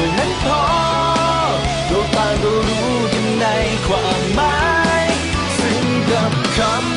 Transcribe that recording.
่านั้นพอดวงตางก็รู้กันในความหมายซึ่งกับคำ